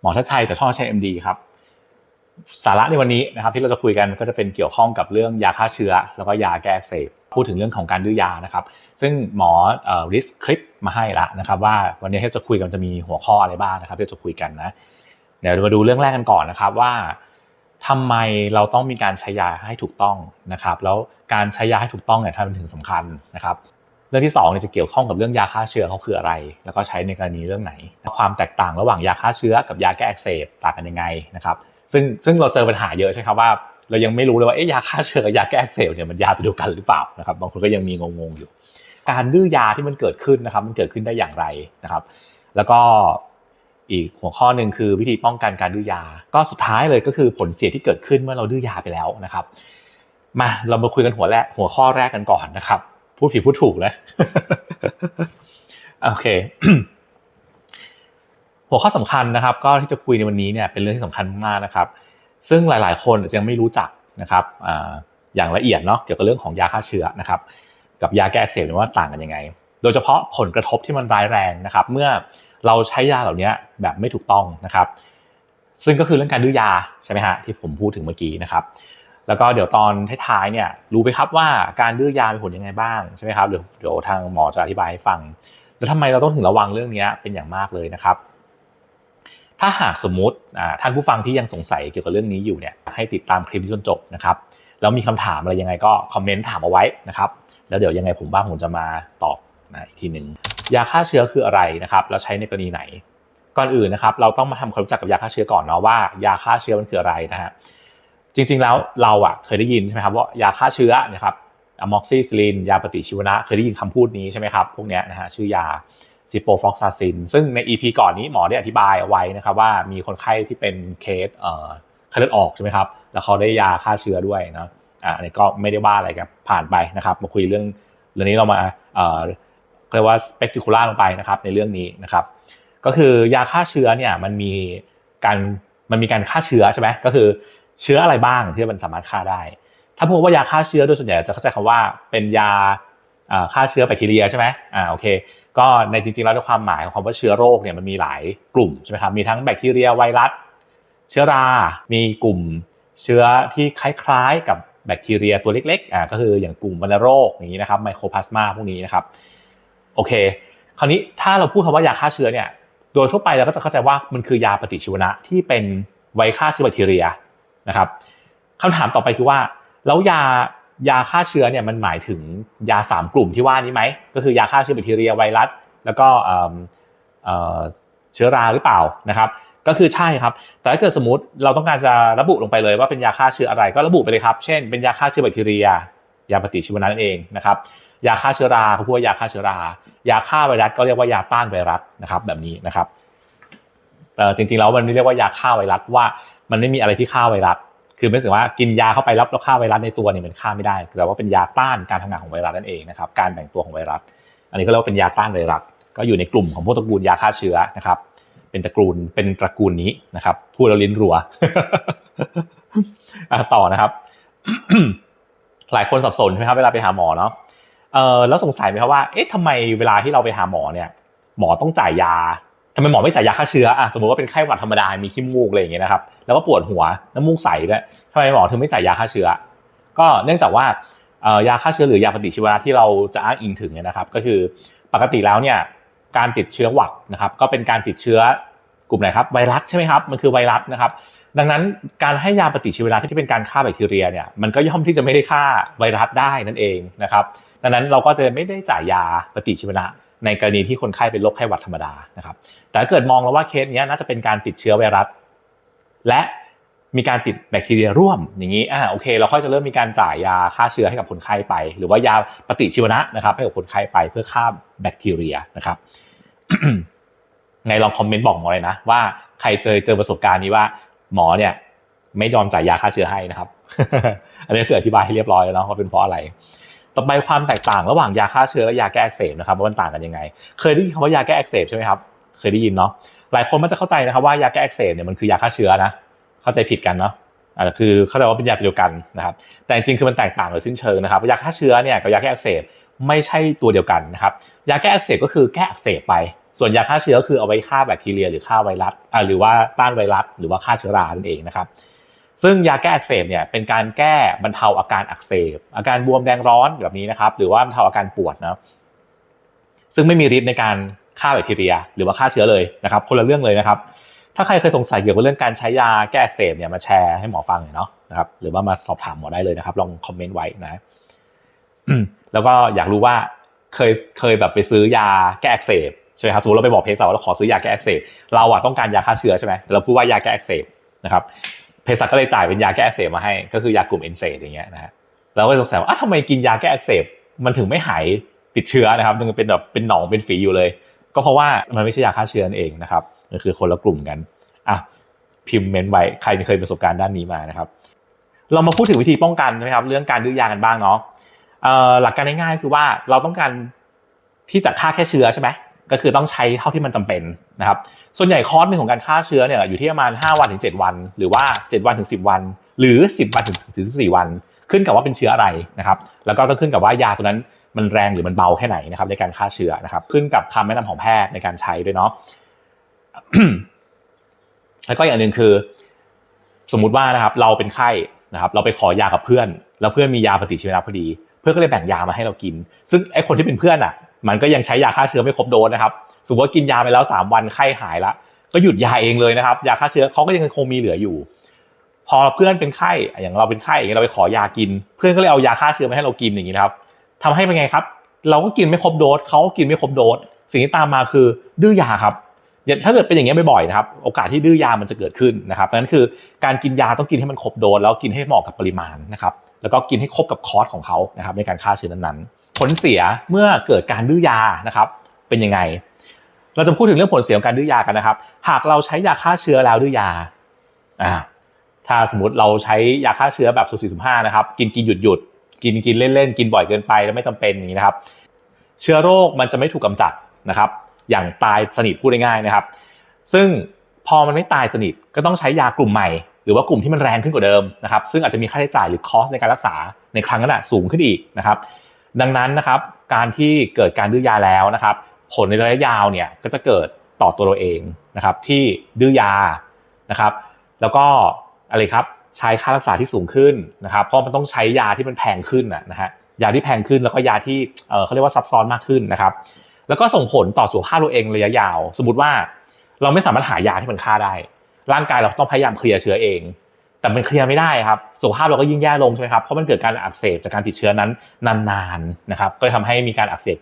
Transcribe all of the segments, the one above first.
หมอทัชชัยจากช่องชัยเอ็มดีครับสาระในวันนี้นะครับที่เราจะคุยกันก็จะเป็นเกี่ยวข้องกับเรื่องยาฆ่าเชื้อ แล้วก็ยาแก้อักเสบพูดถึงเรื่องของการดื้อยานะครับ ซึ่งหมอริสคลิปมาให้ละนะครับว่าวันนี้ที่จะคุยกันจะมีหัวข้ออะไรบ้างนะครับที่จะคุยกันนะเดี๋ยวมาดูเรื่องแรกกันก่อนนะครับว่าทำไมเราต้องมีการใช้ยาให้ถูกต้องนะครับ แล้วการใช้ยาให้ถูกต้องเนี่ยทำเป็นถึงสำคัญนะครับ เรื่องที่2เนี่ยจะเกี่ยวข้องกับเรื่องยาฆ่าเชื้อเขาคืออะไร แล้วก็ใช้ในกรณีเรื่องไหน ความแตกต่างระหว่างยาฆ่าเชื้อกับยาแก้อักเสบต่างกันยังไงนะครับซึ่งซึ่งเราเจอปัญหาเยอะใช่ครับว่า เรายังไม่รู้เลยว่าเอ๊ะยาฆ่าเชื้อกับยาแก้อักเสบเนี่ยมันยาตัวเดียวกันหรือเปล่านะครับบางคนก็ยังมีงงๆอยู่ การดื้อยาที่มันเกิดขึ้นนะครับมันเกิดขึ้นได้อย่างไรนะครับ แล้วก็อีกหัวข้อหนึ่งคือวิธีป้องกันการดื้อยา ก็สุดท้ายเลยก็คือผลเสียที่เกิดขึ้นเมื่อเราดื้อยาไปแล้วนะครับ มาเรามาคุยกันหัวแรกหัวข้อแรกกันก่อนนะครับ พูดผิดพูดถูกเลยโอเค หัวข้อสำคัญนะครับ ก็ที่จะคุยในวันนี้เนี่ยเป็นเรื่องที่สำคัญมากนะครับ ซึ่งหลาย ๆ คนยังไม่รู้จักนะครับออย่างละเอียดเนาะเกี่ยวกับเรื่องของยาฆ่าเชื้อนะครับ กับยาแก้อักเสบว่าต่างกันยังไง โดยเฉพาะผลกระทบที่มันร้ายแรงนะครับ เมื่อเราใช้ยาเหล่านี้แบบไม่ถูกต้องนะครับ ซึ่งก็คือเรื่องการดื้อยาใช่ไหมฮะที่ผมพูดถึงเมื่อกี้นะครับ แล้วก็เดี๋ยวตอนท้ายๆเนี่ยรู้ไหมครับว่าการดื้อยามีผลยังไงบ้างใช่ไหมครับเดี๋ยวเดี๋ยวทางหมอจะอธิบายให้ฟัง แล้วทำไมเราต้องถึงระวังเรื่องนี้เป็นอย่างมากเลยนะครับ ถ้าหากสมมติท่านผู้ฟังที่ยังสงสัยเกี่ยวกับเรื่องนี้อยู่เนี่ยให้ติดตามคลิปจนจบนะครับแล้วมีคำถามอะไรยังไงก็คอมเมนต์ถามเอาไว้นะครับแล้วเดี๋ยวยังไงผมบ้างผมจะมาตอบนะอีกทีหนึ่งยาฆ่าเชื้อคืออะไรนะครับแล้วใช้ในกรณีไหน ก่อนอื่นนะครับเราต้องมาทำความรู้จักกับยาฆ่าเชื้อก่อนเนาะว่ายาฆ่าเชื้อมันคืออะไรนะฮะ จริงๆแล้วเราอะเคยได้ยินใช่ไหมครับว่ายาฆ่าเชื้อนะครับอะม็อกซิซิลิน ยาปฏิชีวนะ เคยได้ยินคำพูดนี้ใช่ไหมครับ พวกนี้นะฮะชื่อยาซิโปฟอกซาซิน ซึ่งใน EP ก่อนนี้หมอได้อธิบายเอาไว้นะครับว่ามีคนไข้ที่เป็นเคสเอ่อไข้เลือดออกใช่ไหมครับ แล้วเขาได้ยาฆ่าเชื้อด้วยนะอ่าอันนี้ก็ไม่ได้ว่าอะไรครับผ่านไปนะครับ มาคุยเรื่องเรื่องนี้เรามาเอ่อเรียกว่าสเปกติคูล่าลงไปนะครับในเรื่องนี้นะครับ ก็คือยาฆ่าเชื้อเนี่ยมันมีการมันมีการฆ่าเชื้อใช่ไหมก็คือ เชื้ออะไรบ้างที่มันสามารถฆ่าได้ ถ้าพูดว่ายาฆ่าเชื้อโดยส่วนใหญ่จะเข้าใจคำว่าเป็นยาฆ่าเชื้อแบคทีเรียใช่ไหมอ่าโอเค ก็ในจริงๆแล้วในความหมายของคำว่าเชื้อโรคเนี่ยมันมีหลายกลุ่มใช่ไหมครับ มีทั้งแบคทีเรียไวรัส เชื้อรา มีกลุ่มเชื้อที่คล้ายๆกับแบคทีเรียตัวเล็กๆอ่าก็คืออย่างกลุ่มวัณโรคอย่างนี้นะครับไมโครพลาสมาพวกนี้นะครับ โอเค คราวนี้ถ้าเราพูดคำว่ายาฆ่าเชื้อเนี่ย โดยทั่วไปเราก็จะเข้าใจว่ามันคือยาปฏิชีวนะที่เป็นไวฆ่าเชื้อแบคทีเรีย นะครับคำถามต่อไปคือว่า แล้วยายาฆ่าเชื้อเนี่ยมันหมายถึงยา 3 กลุ่มที่ว่านี้ไหมก็คือยาฆ่าเชื้อแบคทีเรียไวรัส แล้วก็เชื้อราหรือเปล่านะครับก็คือใช่ครับ แต่ถ้าเกิดสมมติเราต้องการจะระบุลงไปเลยว่าเป็นยาฆ่าเชื้ออะไรก็ระบุไปเลยครับ เช่น เป็นยาฆ่าเชื้อแบคทีเรีย ยาปฏิชีวนะนั่นเองนะครับ ยาฆ่าเชื้อราเขาพูดว่ายาฆ่าเชื้อรา ยาฆ่าไวรัสก็เรียกว่ายาต้านไวรัสนะครับแบบนี้นะครับแต่จริงๆแล้วมันเรียกว่ายาฆ่าไวรัสว่า มันไม่มีอะไรที่ฆ่าไวรัส คือไม่ถึงว่ากินยาเข้าไปรับแล้วฆ่าไวรัสในตัวเนี่ยมันฆ่าไม่ได้ แต่ว่าเป็นยาต้านการทำงานของไวรัสนั่นเองนะครับ การแบ่งตัวของไวรัส อันนี้ก็เรียกว่าเป็นยาต้านไวรัส ก็อยู่ในกลุ่มของพวกตระกูลยาฆ่าเชื้อนะครับ เป็นตระกูล เป็นตระกูลนี้นะครับ พูดแล้วลิ้นรัวต่อนะครับ หลายคนสับสนใช่ไหมครับเวลาไปหาหมอเนาะเออแล้วสงสัยไหมครับว่า เอ๊ะทำไมเวลาที่เราไปหาหมอเนี่ย หมอต้องจ่ายยา ทำไมหมอไม่จ่ายยาฆ่าเชื้ออะสมมติว่าเป็นไข้หวัดธรรมดา มีขี้มูกอะไรอย่างเงี้ยนะครับ แล้วก็ปวดหัว น้ำมูกใสด้วยทำไมหมอถึงไม่จ่ายยาฆ่าเชื้อ ก็เนื่องจากว่ายาฆ่าเชื้อหรือยาปฏิชีวนะที่เราจะอ้างอิงถึงเนี่ยนะครับ ก็คือปกติแล้วเนี่ยการติดเชื้อหวัดนะครับ ก็เป็นการติดเชื้อกลุ่มไหนครับไวรัสใช่ไหมครับ มันคือไวรัสนะครับ ดังนั้นการให้ยาปฏิชีวนะที่เป็นการฆ่าแบคทีเรียเนี่ยมันก็ย่อมที่จะไม่ได้ฆ่าไวรัสได้นั่นเองนะครับ ดังนั้นเราก็จะไม่ได้จ่ายยาปฏิชีวนะ ในกรณีที่คนไข้เป็นโรคไข้หวัดธรรมดานะครับ แต่เกิดมองแล้วว่าเคสนี้น่าจะเป็นการติดเชื้อไวรัส และมีการติดแบคทีเรียร่วมอย่างนี้อ่าโอเค เราค่อยจะเริ่มมีการจ่ายยาฆ่าเชื้อให้กับคนไข้ไป หรือว่ายาปฏิชีวนะนะครับ ให้กับคนไข้ไปเพื่อฆ่าแบคทีเรียนะครับในลองคอมเมนต์บอกหมอเลยนะ ว่าใครเจอเจอประสบการณ์นี้ว่า หมอเนี่ย ไม่ยอมจ่ายยาฆ่าเชื้อให้นะครับ อันนี้คืออธิบายให้เรียบร้อยแล้วนะว่าเป็นเพราะอะไร ต่อไปความแตกต่างระหว่างยาฆ่าเชื้อและยาแก้อักเสบนะครับว่ามันต่างกันยังไง เคยได้ยินคำว่ายาแก้อักเสบใช่ไหมครับ เคยได้ยินเนาะ หลายคนมันจะเข้าใจนะครับว่ายาแก้อักเสบเนี่ยมันคือยาฆ่าเชื้อนะ เข้าใจผิดกันเนาะอ่าคือเข้าใจว่าเป็นยาเดียวกันนะครับ แต่จริงๆคือมันแตกต่างโดยสิ้นเชิงนะครับ ยาฆ่าเชื้อเนี่ยกับยาแก้อักเสบไม่ใช่ตัวเดียวกันนะครับ ยาแก้อักเสบก็คือแก้อักเสบไป ส่วนยาฆ่าเชื้อคือเอาไว้ฆ่าแบคทีเรียหรือฆ่าไวรัสอ่าหรือว่าต้านไวรัสหรือว่าฆ่าเชื้อรานั่นเองนะครับ ซึ่งยาแก้อักเสบเนี่ยเป็นการแก้บรรเทาอาการอักเสบ อาการบวมแดงร้อนแบบนี้นะครับ หรือว่าบรรเทาอาการปวดนะซึ่งไม่มีฤทธิ์ในการฆ่าแบคทีเรีย หรือว่าฆ่าเชื้อเลยนะครับ คนละเรื่องเลยนะครับ ถ้าใครเคยสงสัยเกี่ยวกับเรื่องการใช้ยาแก้อักเสบเนี่ยมาแชร์ให้หมอฟังหน่อยเนาะนะครับหรือว่ามาสอบถามหมอได้เลยนะครับ ลองคอมเมนต์ไว้นะแล้วก็อยากรู้ว่าเคยเคยแบบไปซื้อยาแก้อักเสบใช่ไหมครับสมมติเราไปบอกเภสัชว่าเราขอซื้อยาแก้อักเสบเราอะต้องการยาฆ่าเชื้อใช่ไหมเราพูดว่ายาแก้อักเสบนะครับ ภสัชก็เลยจ่ายเป็นยาแก้อักเสบมาให้ ก็คือยากลุ่มเอนเซดอย่างเงี้ยนะฮะเราก็สงสัยว่าทำไมกินยาแก้อักเสบมันถึงไม่หายติดเชื้อนะครับมันเป็นแบบเป็นหนองเป็นฝีอยู่เลย ก็เพราะว่ามันไม่ใช่ยาฆ่าเชื้อนั่นเองนะครับมันคือคนละกลุ่มกันอะพิมพ์เมนไว้ใครเคยประสบการณ์ด้านนี้มานะครับเรามาพูดถึงวิธีป้องกันนะครับ เรื่องการดื้อยากันบ้างเนาะหลักการง่ายๆคือว่าเราต้องการที่จะฆ่าแค่เชื้อใช่ไหม ก็คือต้องใช้เท่าที่มันจำเป็นนะครับ ส่วนใหญ่คอร์สหนึ่งของการฆ่าเชื้อเนี่ยอยู่ที่ประมาณ 5 วันถึง 7 วัน หรือว่า 7 วันถึง 10 วัน หรือ 10 วันถึง14วัน ขึ้นกับว่าเป็นเชื้ออะไรนะครับ แล้วก็ต้องขึ้นกับว่ายาตัวนั้นมันแรงหรือมันเบาแค่ไหนนะครับในการฆ่าเชื้อนะครับ ขึ้นกับคำแนะนำของแพทย์ในการใช้ด้วยเนาะแล้วก็อย่างหนึ่งคือ สมมุติว่านะครับ เราเป็นไข้นะครับ เราไปขอยากับเพื่อน แล้วเพื่อนมียาปฏิชีวนะพอดี เพื่อนก็เลยแบ่งยามาให้เรากิน ซึ่งไอ้คนที่เป็นเพื่อนอะ มันก็ยังใช้ยาฆ่าเชื้อไม่ครบโดสนะครับสมมติว่ากินยาไปแล้ว 3 วันไข้หายละก็หยุดยาเองเลยนะครับ ยาฆ่าเชื้อเขาก็ยังคงมีเหลืออยู่ พอเพื่อนเป็นไข้อย่างเราเป็นไข้อย่างเงี้เราไปขอยากิน เพื่อนก็เลยเอายาฆ่าเชื้อมาให้เรากินอย่างงี้นะครับทำให้เป็นไงครับ เราก็กินไม่ครบโดสเขาก็กินไม่ครบโดสสิ่งที่ตามมาคือดื้อยาครับถ้าเกิดเป็นอย่างนี้บ่อยๆนะครับ โอกาสที่ดื้อยามันจะเกิดขึ้นนะครับนั้นคือการกินยาต้องกินให้มันครบโดสแล้วกินให้เหมาะกับปริมาณนะครับแล้วก็กินให้ครบกับคอร์สของเขานะครับในการฆ่าเชื้อนั้นๆ ผลเสียเมื่อเกิดการดื้อยานะครับ เป็นยังไง เราจะพูดถึงเรื่องผลเสียของการดื้อยากันนะครับ หากเราใช้ยาฆ่าเชื้อแล้วดื้อยาอ่าถ้าสมมติเราใช้ยาฆ่าเชื้อแบบสุ่มสี่สุ่มห้านะครับ กินกินหยุดหยุดกินกินเล่นๆกินบ่อยเกินไปแล้วไม่จำเป็นอย่างนี้นะครับ เชื้อโรคมันจะไม่ถูกกำจัดนะครับ อย่างตายสนิทพูดง่ายๆนะครับ ซึ่งพอมันไม่ตายสนิทก็ต้องใช้ยากลุ่มใหม่ หรือว่ากลุ่มที่มันแรงขึ้นกว่าเดิมนะครับ ซึ่งอาจจะมีค่าใช้จ่ายหรือคอสในการรักษาในครั้งนั้นสูงขึ้นอีกนะครับ ดังนั้นนะครับการที่เกิดการดื้อยาแล้วนะครับ ผลในระยะยาวเนี่ยก็จะเกิดต่อตัวเราเองนะครับ ที่ดื้อยานะครับ แล้วก็อะไรครับใช้ค่ารักษาที่สูงขึ้นนะครับ เพราะมันต้องใช้ยาที่มันแพงขึ้นนะฮะยาที่แพงขึ้นแล้วก็ยาที่เเขาเรียกว่าซับซ้อนมากขึ้นนะครับ แล้วก็ส่งผลต่อสุขภาพเราเองระยะยาว สมมติว่าเราไม่สามารถหายาที่มันฆ่าได้ ร่างกายเราต้องพยายามเคลียร์เชื้อเอง แต่มันเคลียร์ไม่ได้ครับสุขภาพเราก็ยิ่งแย่ลงใช่ไหมครับเพราะมันเกิดการอักเสบจากการติดเชื้อนั้นนานๆนะครับก็ทำให้มีการอักเสบ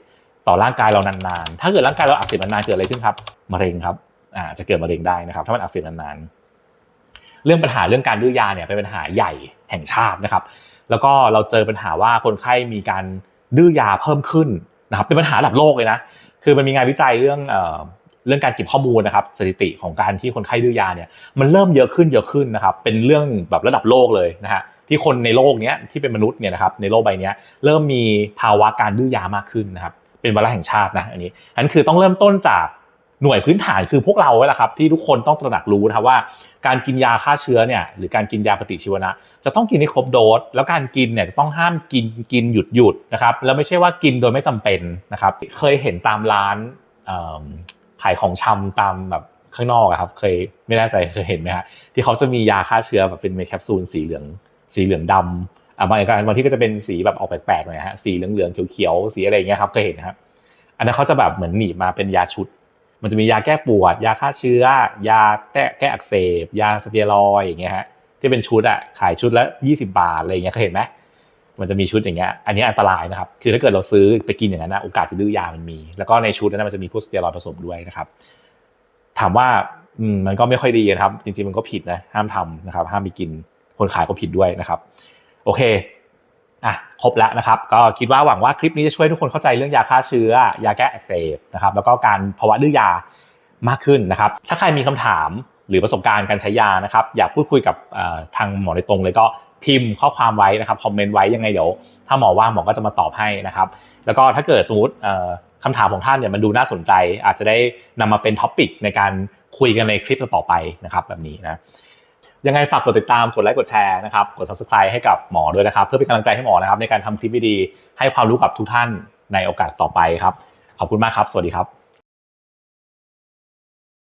ต่อร่างกายเรานานๆ ถ้าเกิดร่างกายเราอักเสบนานๆเกิดอะไรขึ้นครับมะเร็งครับอ่าจะเกิดมะเร็งได้นะครับ ถ้ามันอักเสบนานๆเรื่องปัญหาเรื่องการดื้อยาเนี่ยเป็นปัญหาใหญ่แห่งชาตินะครับ แล้วก็เราเจอปัญหาว่าคนไข้มีการดื้อยาเพิ่มขึ้นนะครับเป็นปัญหาระดับโลกเลยนะคือมันมีงานวิจัยเรื่อง เรื่องการเก็บข้อมูลนะครับสถิติของการที่คนไข้ดื้อยาเนี่ยมันเริ่มเยอะขึ้นเยอะขึ้นนะครับเป็นเรื่องแบบระดับโลกเลยนะฮะที่คนในโลกนี้ที่เป็นมนุษย์เนี่ยนะครับในโลกใบนี้เริ่มมีภาวะการดื้อยามากขึ้นนะครับเป็นวาระแห่งชาตินะอันนี้อันคือต้องเริ่มต้นจากหน่วยพื้นฐานคือพวกเราแหละครับที่ทุกคนต้องตระหนักรู้นะครับว่าการกินยาฆ่าเชื้อเนี่ยหรือการกินยาปฏิชีวนะ จะต้องกินให้ครบโดสแล้วการกินเนี่ยจะต้องห้ามกินกินหยุดหยุดนะครับแล้วไม่ใช่ว่ากินโดยไม่จำเป็นนะครับเคยเห็นตามร้าน ขายของชำตามแบบข้างนอกครับ เคยไม่แน่ใจเคยเห็นไหมฮะที่เขาจะมียาฆ่าเชื้อแบบเป็นเมแคปซูลสีเหลือง สีเหลืองดำอ่าบางอย่างบางที่ก็จะเป็นสีแบบออกแปลกๆหน่อยฮะสีเหลืองๆเขียวๆสีอะไรอย่างเงี้ยครับเคยเห็นนะครับอันนั้นเขาจะแบบเหมือนหนีบมาเป็นยาชุด มันจะมียาแก้ปวด ยาฆ่าเชื้อ ยาแก้แก้อักเสบ ยาสเตียรอยอย่างเงี้ยฮะที่เป็นชุดอะขายชุดละ20 บาทอะไรอย่างเงี้ยเคยเห็นไหม มันจะมีชุดอย่างเงี้ย อันนี้อันตรายนะครับ คือถ้าเกิดเราซื้อไปกินอย่างนั้นนะโอกาสจะดื้อยามันมี แล้วก็ในชุดนั้นมันจะมีพวกสเตียรอยผสมด้วยนะครับ ถามว่าอืมมันก็ไม่ค่อยดีนะครับ จริงๆมันก็ผิดนะห้ามทำนะครับ ห้ามไปกินคนขายก็ผิดด้วยนะครับ โอเคอะครบแล้วนะครับ ก็คิดว่าหวังว่าคลิปนี้จะช่วยทุกคนเข้าใจเรื่องยาฆ่าเชื้อ ยาแก้อักเสบนะครับ แล้วก็การภาวะดื้อยามากขึ้นนะครับ ถ้าใครมีคำถามหรือประสบการณ์การใช้ยานะครับ อยากพูดคุยกับทางหมอโดยตรงเลยก็ พิมพ์ข้อความไว้นะครับคอมเมนต์ไว้ยังไงเดี๋ยวถ้าหมอว่างหมอก็จะมาตอบให้นะครับ แล้วก็ถ้าเกิดสมมติคำถามของท่านเนี่ยมันดูน่าสนใจ อาจจะได้นำมาเป็นท็อปิกในการคุยกันในคลิปต่อไปนะครับแบบนี้นะยังไงฝากกดติดตามกดไลค์กดแชร์นะครับกด subscribe ให้กับหมอด้วยนะครับ เพื่อเป็นกำลังใจให้หมอนะครับ ในการทำคลิปวิดีให้ความรู้กับทุกท่านในโอกาสต่อไปครับ ขอบคุณมากครับ สวัสดีครับ